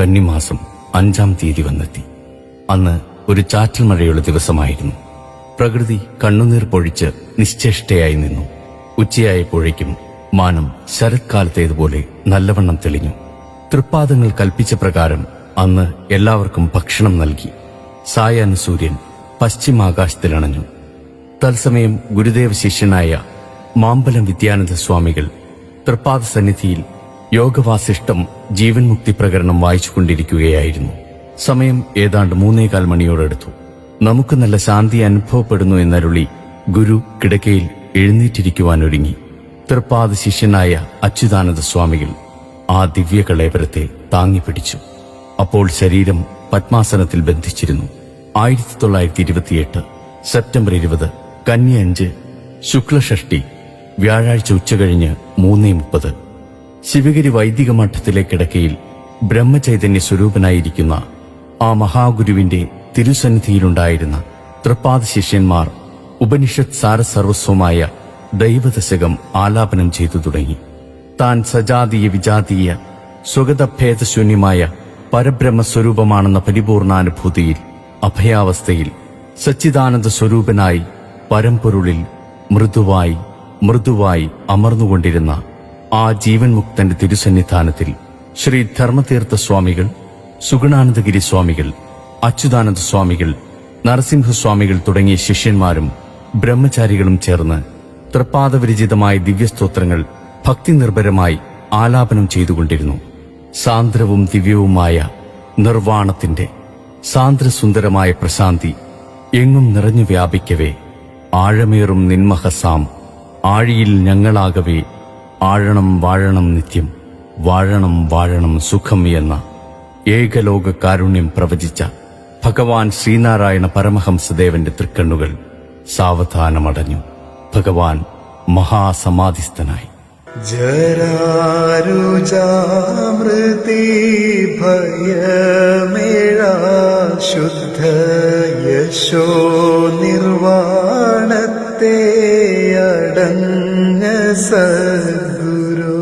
കന്നിമാസം അഞ്ചാം തീയതി വന്നെത്തി. അന്ന് ഒരു ചാറ്റൽ മഴയുള്ള ദിവസമായിരുന്നു. പ്രകൃതി കണ്ണുനീർ പൊഴിച്ച് നിശ്ചേഷ്ടയായി നിന്നു. ഉച്ചയായപ്പോഴേക്കും മാനം ശരത്കാലത്തേതുപോലെ നല്ലവണ്ണം തെളിഞ്ഞു. തൃപ്പാദങ്ങൾ കൽപ്പിച്ച പ്രകാരം അന്ന് എല്ലാവർക്കും ഭക്ഷണം നൽകി. സായാഹ്ന സൂര്യൻ പശ്ചിമാകാശത്തിലണഞ്ഞു. തത്സമയം ഗുരുദേവ ശിഷ്യനായ മാമ്പലം വിദ്യാനന്ദ സ്വാമികൾ തൃപ്പാദ സന്നിധിയിൽ യോഗവാസിഷ്ടം ജീവൻ മുക്തി പ്രകരണം വായിച്ചുകൊണ്ടിരിക്കുകയായിരുന്നു. സമയം ഏതാണ്ട് മൂന്നേകാൽ മണിയോടടുത്തു. നമുക്ക് നല്ല ശാന്തി അനുഭവപ്പെടുന്നു എന്നരുളി ഗുരു കിടക്കയിൽ എഴുന്നേറ്റിരിക്കുവാനൊരുങ്ങി. തൃപ്പാദ ശിഷ്യനായ അച്യുതാനന്ദ സ്വാമികൾ ആ ദിവ്യകളേവരത്തെ താങ്ങിപ്പിടിച്ചു. അപ്പോൾ ശരീരം പത്മാസനത്തിൽ ബന്ധിച്ചിരുന്നു. ആയിരത്തി തൊള്ളായിരത്തി ഇരുപത്തിയെട്ട് സെപ്റ്റംബർ ഇരുപത് കന്നി അഞ്ച് ശുക്ലഷഷ്ടി വ്യാഴാഴ്ച ഉച്ചകഴിഞ്ഞ് മൂന്നേ മുപ്പത്. ശിവഗിരി വൈദിക മഠത്തിലെ കിടക്കയിൽ ബ്രഹ്മചൈതന്യ സ്വരൂപനായിരിക്കുന്ന ആ മഹാഗുരുവിന്റെ തിരുസന്നിധിയിലുണ്ടായിരുന്ന തൃപ്പാദ ശിഷ്യന്മാർ ഉപനിഷത്ത് സാരസർവസ്വമായ ദൈവദശകം ആലാപനം ചെയ്തു തുടങ്ങി. താൻ സജാതീയ വിജാതീയ സ്വഗതഭേദശൂന്യമായ പരബ്രഹ്മ സ്വരൂപമാണെന്ന പരിപൂർണാനുഭൂതിയിൽ അഭയാവസ്ഥയിൽ സച്ചിദാനന്ദ സ്വരൂപനായി പരമ്പൊരുളിൽ മൃദുവായി മൃദുവായി അമർന്നുകൊണ്ടിരുന്ന ആ ജീവൻ മുക്തന്റെ തിരുസന്നിധാനത്തിൽ ശ്രീ ധർമ്മതീർത്ഥ സ്വാമികൾ സുഗുണാനന്ദഗിരി സ്വാമികൾ അച്യുതാനന്ദ സ്വാമികൾ നരസിംഹസ്വാമികൾ തുടങ്ങിയ ശിഷ്യന്മാരും ബ്രഹ്മചാരികളും ചേർന്ന് തൃപ്പാദവിരചിതമായ ദിവ്യസ്തോത്രങ്ങൾ ഭക്തിനിർഭരമായി ആലാപനം ചെയ്തുകൊണ്ടിരുന്നു. സാന്ദ്രവും ദിവ്യവുമായ നിർവാണത്തിന്റെ സാന്ദ്രസുന്ദരമായ പ്രശാന്തി എങ്ങും നിറഞ്ഞു വ്യാപിക്കവേ. ആഴമേറും നിന്മഹസാം ആഴിയിൽ ഞങ്ങളാകവേ. ആഴണം വാഴണം നിത്യം വാഴണം വാഴണം സുഖം എന്ന ഏകലോക കാരുണ്യം പ്രവചിച്ച ഭഗവാൻ ശ്രീനാരായണ പരമഹംസദേവന്റെ തൃക്കണ്ണുകൾ സാവധാനമടഞ്ഞു. ഭഗവാൻ മഹാസമാധിസ്ഥനായി. ജരാരുജാമൃതി ഭയമേഴാ ശുദ്ധ യശോ നിർവാണത്തെ അടങ്ങ സദ്ഗുരു.